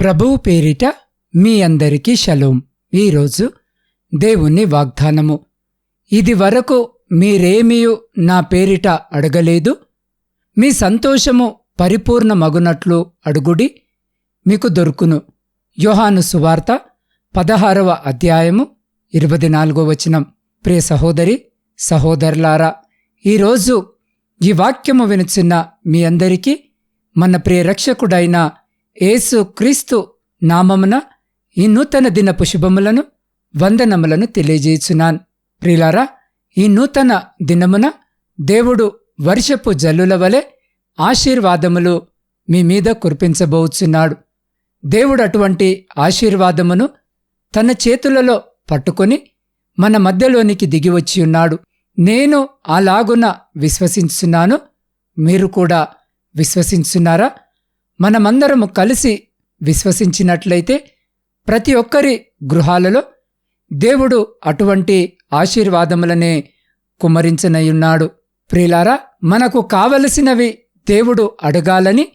ప్రభువు పేరిట మీ అందరికీ షలోం. ఈరోజు దేవుని వాగ్దానము. ఇది వరకు మీరేమీయు నా పేరిట అడగలేదు. మీ సంతోషము పరిపూర్ణమగునట్లు అడుగుడి. మీకు దొరుకును. యోహాను సువార్త పదహారవ అధ్యాయము ఇరవై నాలుగో వచనం. ప్రియ సహోదరి సహోదరులారా ఈరోజు ఈ వాక్యము వినుచున్న మీ అందరికీ మన ప్రియరక్షకుడైన ఏసు యేసు క్రీస్తు నామమున ఈ నూతన దినపు శుభములను వందనములను తెలియజేయుచున్నాన్. ప్రిలారా ఈ నూతన దినమున దేవుడు వర్షపు జల్లుల వలె ఆశీర్వాదములు మీ మీద కురిపించబోచున్నాడు. దేవుడు అటువంటి ఆశీర్వాదమును తన చేతులలో పట్టుకొని మన మధ్యలోనికి దిగివచ్చి ఉన్నాడు. నేను అలాగున విశ్వసించున్నాను. మీరు కూడా విశ్వసించున్నారా? మనమందరము కలిసి విశ్వసించినట్లయితే ప్రతి ఒక్కరి గృహాలలో దేవుడు అటువంటి ఆశీర్వాదములనే కుమరించనయున్నాడు. ప్రిలారా మనకు కావలసినవి దేవుడు అడగాలని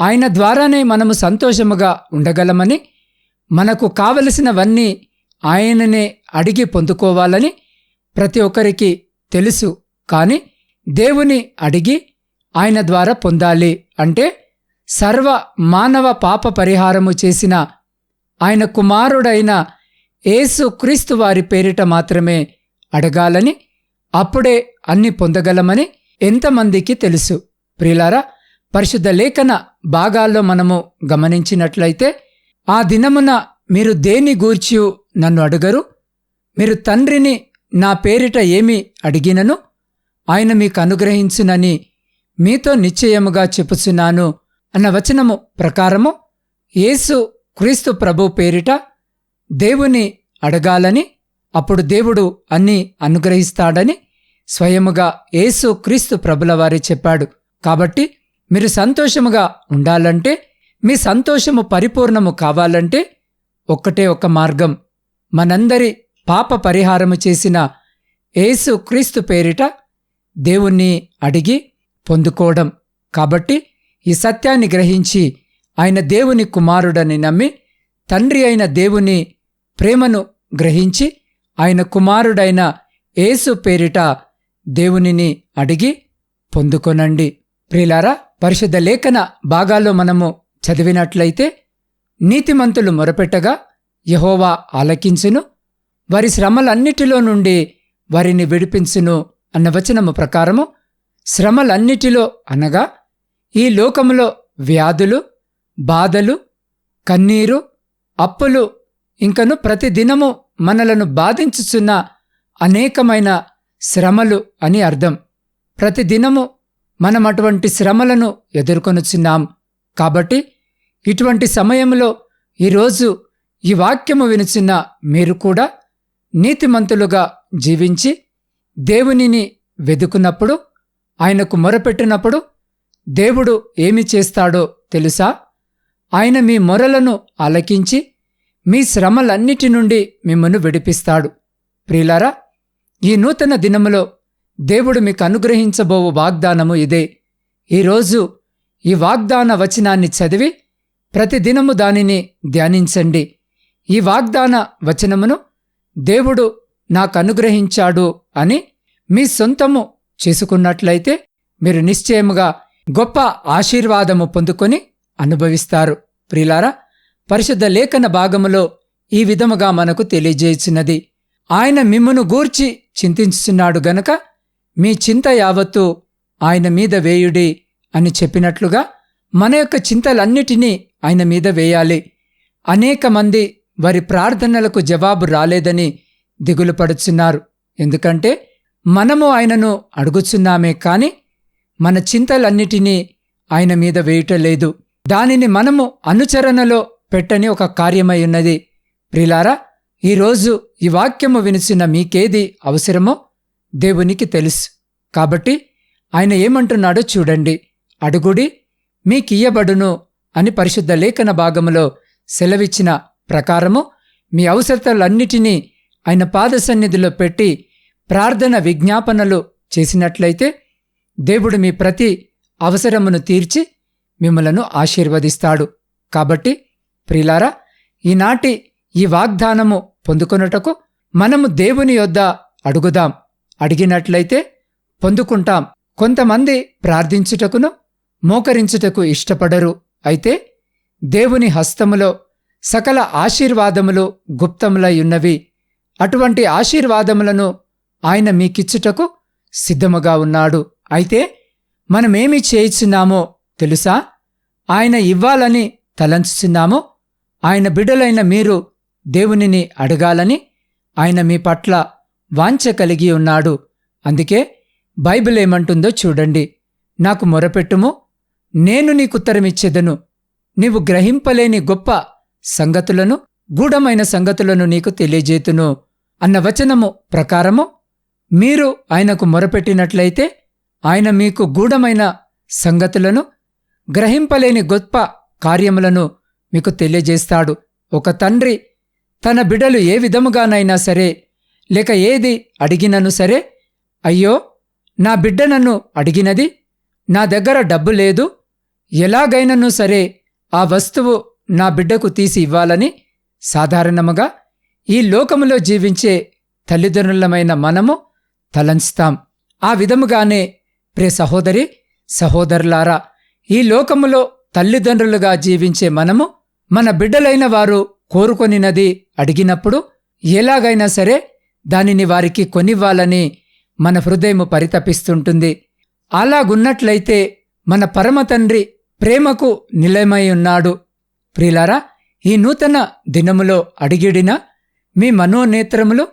ఆయన ద్వారానే మనము సంతోషముగా ఉండగలమని మనకు కావలసినవన్నీ ఆయననే అడిగి పొందుకోవాలని ప్రతి ఒక్కరికి తెలుసు. కానీ దేవుని అడిగి ఆయన ద్వారా పొందాలి అంటే సర్వ మానవ పాప పరిహారము చేసిన ఆయన కుమారుడైన యేసు క్రీస్తు వారి పేరిట మాత్రమే అడగాలని అప్పుడే అన్ని పొందగలమని ఎంతమందికి తెలుసు. ప్రిలారా పరిశుద్ధ లేఖన భాగాల్లో మనము గమనించినట్లయితే ఆ దినమున మీరు దేని గూర్చి నన్ను అడుగరు? మీరు తండ్రిని నా పేరిట ఏమి అడిగినను? ఆయన మీకు అనుగ్రహించునని మీతో నిశ్చయముగా చెప్పుచున్నాను అన్న వచనము ప్రకారము యేసు క్రీస్తు ప్రభు పేరిట దేవుని అడగాలని అప్పుడు దేవుడు అన్నీ అనుగ్రహిస్తాడని స్వయముగా యేసు క్రీస్తు ప్రభుల వారి చెప్పాడు. కాబట్టి మీరు సంతోషముగా ఉండాలంటే మీ సంతోషము పరిపూర్ణము కావాలంటే ఒక్కటే ఒక మార్గం. మనందరి పాప పరిహారము చేసిన యేసు క్రీస్తు పేరిట దేవుణ్ణి అడిగి పొందుకోవడం. కాబట్టి ఈ సత్యాన్ని గ్రహించి ఆయన దేవుని కుమారుడని నమ్మి తండ్రి అయిన దేవుని ప్రేమను గ్రహించి ఆయన కుమారుడైన యేసు పేరిట దేవునిని అడిగి పొందుకొనండి. ప్రిలారా పరిశుద్ధ లేఖన భాగాల్లో మనము చదివినట్లయితే నీతిమంతులు మొరపెట్టగా యహోవా ఆలకించును వారి శ్రమలన్నిటిలో నుండి వారిని విడిపించును అన్న వచనము ప్రకారము శ్రమలన్నిటిలో అనగా ఈ లోకములో వ్యాధులు బాధలు కన్నీరు అప్పులు ఇంకను ప్రతిదినము మనలను బాధించుచున్న అనేకమైన శ్రమలు అని అర్థం. ప్రతిదినము మనం అటువంటి శ్రమలను ఎదుర్కొనుచున్నాం. కాబట్టి ఇటువంటి సమయంలో ఈరోజు ఈ వాక్యము వినుచున్న మీరు కూడా నీతిమంతులుగా జీవించి దేవునిని వెదుకున్నప్పుడు ఆయనకు మొరపెట్టినప్పుడు దేవుడు ఏమి చేస్తాడో తెలుసా? ఆయన మీ మొరలను ఆలకించి మీ శ్రమలన్నిటి నుండి మిమ్మను విడిపిస్తాడు. ప్రియులారా ఈ నూతన దినములో దేవుడు మీకు అనుగ్రహించబోవు వాగ్దానము ఇదే. ఈరోజు ఈ వాగ్దాన వచనాన్ని చదివి ప్రతిదినము దానిని ధ్యానించండి. ఈ వాగ్దాన వచనమును దేవుడు నాకు అనుగ్రహించాడు అని మీ సొంతము చేసుకున్నట్లయితే మీరు నిశ్చయముగా గొప్ప ఆశీర్వాదము పొందుకొని అనుభవిస్తారు. ప్రిలారా పరిశుద్ధ లేఖన భాగములో ఈ విధముగా మనకు తెలియజేయుచున్నది. ఆయన మిమ్మును గూర్చి చింతించుచున్నాడు గనక మీ చింత యావత్తు ఆయన మీద వేయుడి అని చెప్పినట్లుగా మన యొక్క చింతలన్నిటినీ ఆయన మీద వేయాలి. అనేక మంది వారి ప్రార్థనలకు జవాబు రాలేదని దిగులు పడుచున్నారు ఎందుకంటే మనము ఆయనను అడుగుచున్నామే కాని మన చింతలన్నిటినీ ఆయన మీద వేయటలేదు. దానిని మనము అనుచరణలో పెట్టని ఒక కార్యమై ఉన్నది. ప్రిలారా ఈరోజు ఈ వాక్యము వినిసిన మీకేది అవసరమో దేవునికి తెలుసు. కాబట్టి ఆయన ఏమంటున్నాడో చూడండి. అడుగుడి మీకియ్యబడును అని పరిశుద్ధ లేఖన భాగములో సెలవిచ్చిన ప్రకారము మీ అవసరతలన్నిటినీ ఆయన పాద సన్నిధిలో పెట్టి ప్రార్థన విజ్ఞాపనలు చేసినట్లయితే దేవుడు మీ ప్రతి అవసరమును తీర్చి మిమ్మలను ఆశీర్వదిస్తాడు. కాబట్టి ప్రిలారా ఈనాటి ఈ వాగ్దానము పొందుకొనుటకు మనము దేవుని యొద్ద అడుగుదాం. అడిగినట్లయితే పొందుకుంటాం. కొంతమంది ప్రార్థించుటకును మోకరించుటకు ఇష్టపడరు. అయితే దేవుని హస్తములో సకల ఆశీర్వాదములు గుప్తములయున్నవి. అటువంటి ఆశీర్వాదములను ఆయన మీకిచ్చుటకు సిద్ధముగా ఉన్నాడు. అయితే మనమేమి చేయిచున్నామో తెలుసా? ఆయన ఇవ్వాలని తలంచుచున్నామో ఆయన బిడ్డలైన మీరు దేవునిని అడగాలని ఆయన మీ పట్ల వాంఛ కలిగి ఉన్నాడు. అందుకే బైబిల్ ఏమంటుందో చూడండి. నాకు మొరపెట్టుము నేను నీకుత్తరమిచ్చేదను నీవు గ్రహింపలేని గొప్ప సంగతులను గూఢమైన సంగతులను నీకు తెలియజేతును అన్న వచనము ప్రకారము మీరు ఆయనకు మొరపెట్టినట్లయితే ఆయన మీకు గూఢమైన సంగతులను గ్రహింపలేని గొప్ప కార్యములను మీకు తెలియజేస్తాడు. ఒక తండ్రి తన బిడలు ఏ విధముగానైనా సరే లేక ఏది అడిగినను సరే అయ్యో నా బిడ్డ నన్ను అడిగినది నా దగ్గర డబ్బు లేదు ఎలాగైనను సరే ఆ వస్తువు నా బిడ్డకు తీసి ఇవ్వాలని సాధారణముగా ఈ లోకములో జీవించే తల్లిదండ్రులమైన మనము తలంచుతాం. ఆ విధముగానే ప్రే సహోదరి సహోదరులారా ఈ లోకములో తల్లిదండ్రులుగా జీవించే మనము మన బిడ్డలైన వారు కోరుకొనినది అడిగినప్పుడు ఎలాగైనా సరే దానిని వారికి కొనివ్వాలని మన హృదయము పరితపిస్తుంటుంది. అలాగున్నట్లయితే మన పరమతండ్రి ప్రేమకు నిలయమై ఉన్నాడు. ప్రిలారా ఈ నూతన దినములో అడిగిడిన మీ మనోనేత్రములు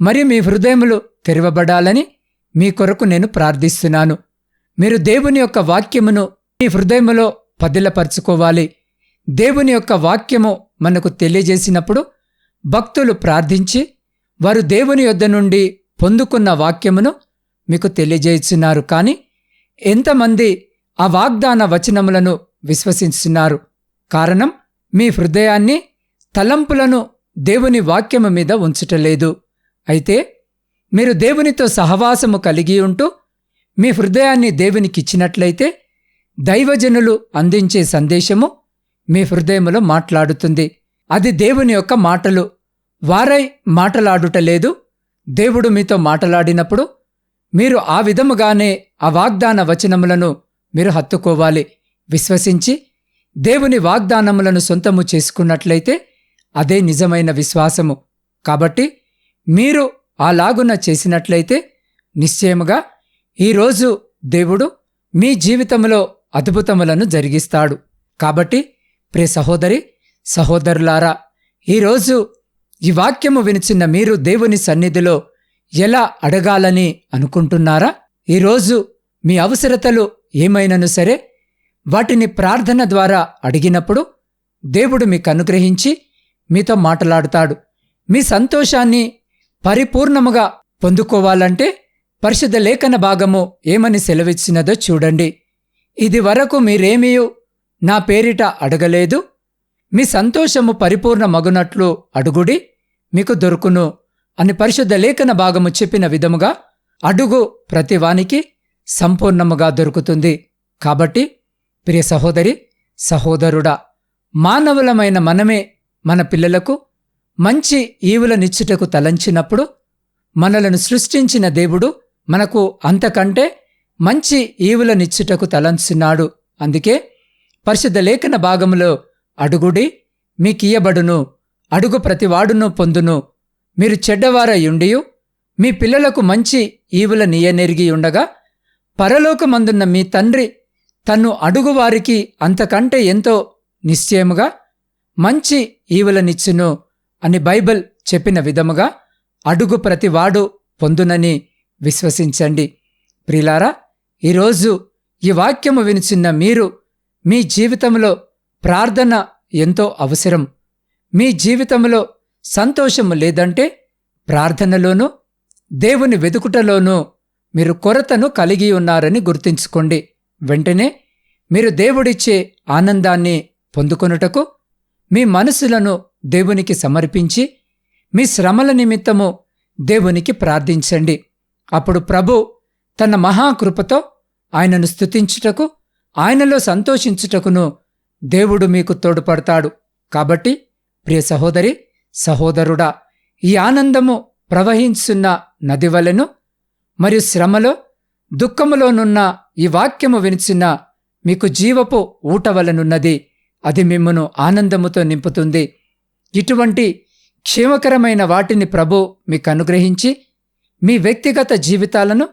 మరియు మీ హృదయములు తెరవబడాలని మీ కొరకు నేను ప్రార్థిస్తున్నాను. మీరు దేవుని యొక్క వాక్యమును మీ హృదయములో పదిలపరుచుకోవాలి. దేవుని యొక్క వాక్యము మనకు తెలియజేసినప్పుడు భక్తులు ప్రార్థించి వారు దేవుని యొద్ద నుండి పొందుకున్న వాక్యమును మీకు తెలియజేస్తున్నారు. కానీ ఎంతమంది ఆ వాగ్దాన వచనములను విశ్వసిస్తున్నారు. కారణం మీ హృదయాన్ని తలంపులను దేవుని వాక్యము మీద ఉంచటలేదు. అయితే మీరు దేవునితో సహవాసము కలిగి ఉంటూ మీ హృదయాన్ని దేవునికిచ్చినట్లయితే దైవజనులు అందించే సందేశము మీ హృదయములో మాట్లాడుతుంది. అది దేవుని యొక్క మాటలు. వారై మాటలాడుటలేదు దేవుడు మీతో మాటలాడినప్పుడు మీరు ఆ విధముగానే ఆ వాగ్దాన వచనములను మీరు హత్తుకోవాలి. విశ్వసించి దేవుని వాగ్దానములను సొంతము చేసుకున్నట్లయితే అదే నిజమైన విశ్వాసము. కాబట్టి మీరు అలాగున చేసినట్లయితే నిశ్చయముగా ఈరోజు దేవుడు మీ జీవితంలో అద్భుతములను జరిగిస్తాడు. కాబట్టి ప్రే సహోదరి సహోదరులారా ఈరోజు ఈ వాక్యము వినిచిన్న మీరు దేవుని సన్నిధిలో ఎలా అడగాలని అనుకుంటున్నారా? ఈరోజు మీ అవసరతలు ఏమైనను సరే వాటిని ప్రార్థన ద్వారా అడిగినప్పుడు దేవుడు మీకు అనుగ్రహించి మీతో మాట్లాడుతాడు. మీ సంతోషాన్ని పరిపూర్ణముగా పొందుకోవాలంటే పరిశుద్ధ లేఖన భాగము ఏమని సెలవిచ్చినదో చూడండి. ఇది వరకు మీరేమీయూ నా పేరిట అడగలేదు? మీ సంతోషము పరిపూర్ణ మగునట్లు అడుగుడి మీకు దొరుకును అని పరిశుద్ధ లేఖన భాగము చెప్పిన విధముగా అడుగు ప్రతివానికి సంపూర్ణముగా దొరుకుతుంది. కాబట్టి ప్రియ సహోదరి సహోదరుడా మానవులమైన మనమే మన పిల్లలకు మంచి ఈవులనిచ్చుటకు తలంచినప్పుడు మనలను సృష్టించిన దేవుడు మనకు అంతకంటే మంచి ఈవులనిచ్చుటకు తలంచినాడు. అందుకే పరిశుద్ధ లేఖన భాగములో అడుగుడి మీకియబడును అడుగు ప్రతివాడును పొందును. మీరు చెడ్డవారయుండియు మీ పిల్లలకు మంచి ఈవుల నీయనెరిగి ఉండగా పరలోకమందున్న మీ తండ్రి తన్ను అడుగువారికి అంతకంటే ఎంతో నిశ్చయముగా మంచి ఈవులనిచ్చును. అని బైబిల్ చెప్పిన విధముగా అడుగు ప్రతివాడు పొందునని విశ్వసించండి. ప్రిలారా ఈరోజు ఈ వాక్యము వినిచిన్న మీరు మీ జీవితంలో ప్రార్థన ఎంతో అవసరం. మీ జీవితంలో సంతోషము లేదంటే ప్రార్థనలోనూ దేవుని వెతుకుటలోనూ మీరు కొరతను కలిగి ఉన్నారని గుర్తుంచుకోండి. వెంటనే మీరు దేవుడిచ్చే ఆనందాన్ని పొందుకొనుటకు మీ మనసులను దేవునికి సమర్పించి మీ శ్రమల నిమిత్తము దేవునికి ప్రార్థించండి. అప్పుడు ప్రభు తన మహాకృపతో ఆయనను స్తుతించుటకు ఆయనలో సంతోషించుటకును దేవుడు మీకు తోడ్పడతాడు. కాబట్టి ప్రియ సహోదరి సహోదరుడా ఈ ఆనందము ప్రవహించున్న నదివలను మరియు శ్రమలో దుఃఖములోనున్న ఈ వాక్యము వినిచిన మీకు జీవపు ఊటవలనున్నది అది మిమ్మను ఆనందముతో నింపుతుంది. ఇటువంటి క్షేమకరమైన వాటిని ప్రభు మీకు అనుగ్రహించి మీ వ్యక్తిగత జీవితాలను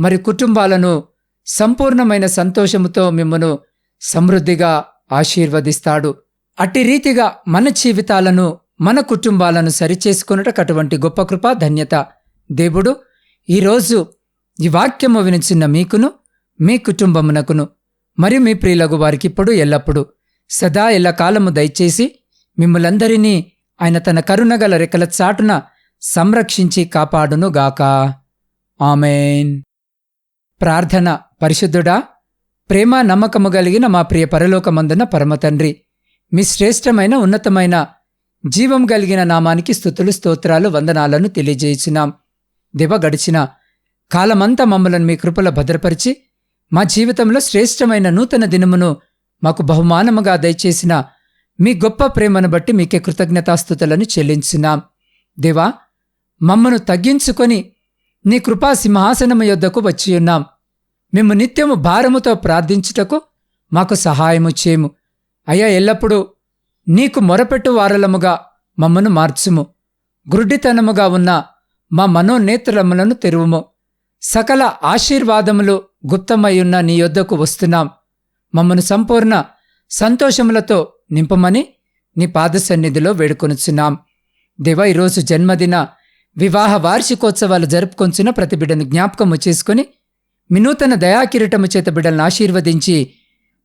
మరి కుటుంబాలను సంపూర్ణమైన సంతోషముతో మిమ్మను సమృద్ధిగా ఆశీర్వదిస్తాడు. అట్టి రీతిగా మన జీవితాలను మన కుటుంబాలను సరిచేసుకొనుటకు అటువంటి గొప్ప కృప ధన్యత. దేవుడు ఈరోజు ఈ వాక్యము వినిచిన్న మీకును మీ కుటుంబమునకును మరియు మీ ప్రియులకు వారికిప్పుడు ఎల్లప్పుడూ ఎల్లప్పుడు సదా ఎల్లకాలము దయచేసి మిమ్మలందరినీ ఆయన తన కరుణగల రెక్కల చాటున సంరక్షించి కాపాడునుగాక. ఆమెన్. ప్రార్థన పరిశుద్ధుడా ప్రేమ నమ్మకము కలిగిన మా ప్రియ పరలోకమందున పరమతండ్రి మీ శ్రేష్టమైన ఉన్నతమైన జీవం కలిగిన నామానికి స్థుతులు స్తోత్రాలు వందనాలను తెలియజేయించినాం దివ గడిచిన కాలమంతా మమ్మలను మీ కృపల భద్రపరిచి మా జీవితంలో శ్రేష్టమైన నూతన దినమును మాకు బహుమానముగా దయచేసిన మీ గొప్ప ప్రేమను బట్టి మీకే కృతజ్ఞతాస్థుతులను చెల్లించున్నాం దేవా మమ్మను తగ్గించుకొని నీ కృపా సింహాసనము యొద్దకు వచ్చియున్నాం మేము నిత్యము భారముతో ప్రార్థించుటకు మాకు సహాయము చేయము అయ్యా ఎల్లప్పుడూ నీకు మొరపెట్టు వారలముగా మమ్మను మార్చుము. గ్రుడ్డితనముగా ఉన్న మా మనోనేత్రములను తెరువుము. సకల ఆశీర్వాదములు గుప్తమయ్యున్న నీ యొద్దకు వస్తున్నాం. మమ్మను సంపూర్ణ సంతోషములతో నింపమని నీ పాద సన్నిధిలో వేడుకొనుచున్నాం. దేవ ఈరోజు జన్మదిన వివాహ వార్షికోత్సవాలు జరుపుకొంచున్న ప్రతి బిడ్డను జ్ఞాపకము చేసుకుని వినూతన దయాకిరీటము చేత బిడ్డలను ఆశీర్వదించి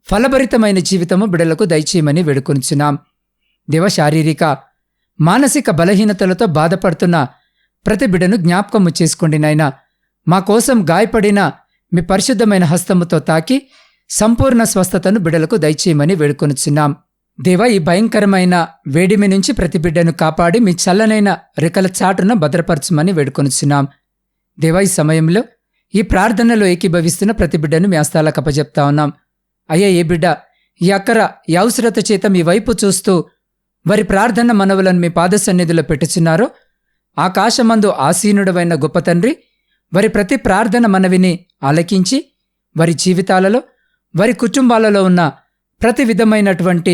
ఫలభరితమైన జీవితము బిడ్డలకు దయచేయమని వేడుకొనుచున్నాం. దేవ శారీరక మానసిక బలహీనతలతో బాధపడుతున్న ప్రతి బిడ్డను జ్ఞాపకము చేసుకోండి నాయనా. మా కోసం గాయపడిన మీ పరిశుద్ధమైన హస్తముతో తాకి సంపూర్ణ స్వస్థతను బిడలకు దయచేయమని వేడుకొనుచున్నాం. దేవా ఈ భయంకరమైన వేడిమి నుంచి ప్రతి బిడ్డను కాపాడి మీ చల్లనైన రెక్కల చాటున భద్రపరచమని వేడుకొనిచున్నాం. దేవా ఈ సమయంలో ఈ ప్రార్థనలో ఏకీభవిస్తున్న ప్రతి బిడ్డను మీ హస్తాలకు అప్పజెప్తా ఉన్నాం. అయ్యా ఏ బిడ్డ ఈ అక్కర ఈ అవసరత చేత మీ వైపు చూస్తూ వారి ప్రార్థన మనవులను మీ పాద సన్నిధిలో పెట్టుచున్నారో ఆకాశమందు ఆసీనుడవైన గొప్ప తండ్రి వారి ప్రతి ప్రార్థన మనవిని ఆలకించి వారి జీవితాలలో వారి కుటుంబాలలో ఉన్న ప్రతి విధమైనటువంటి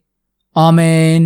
ఆమెన్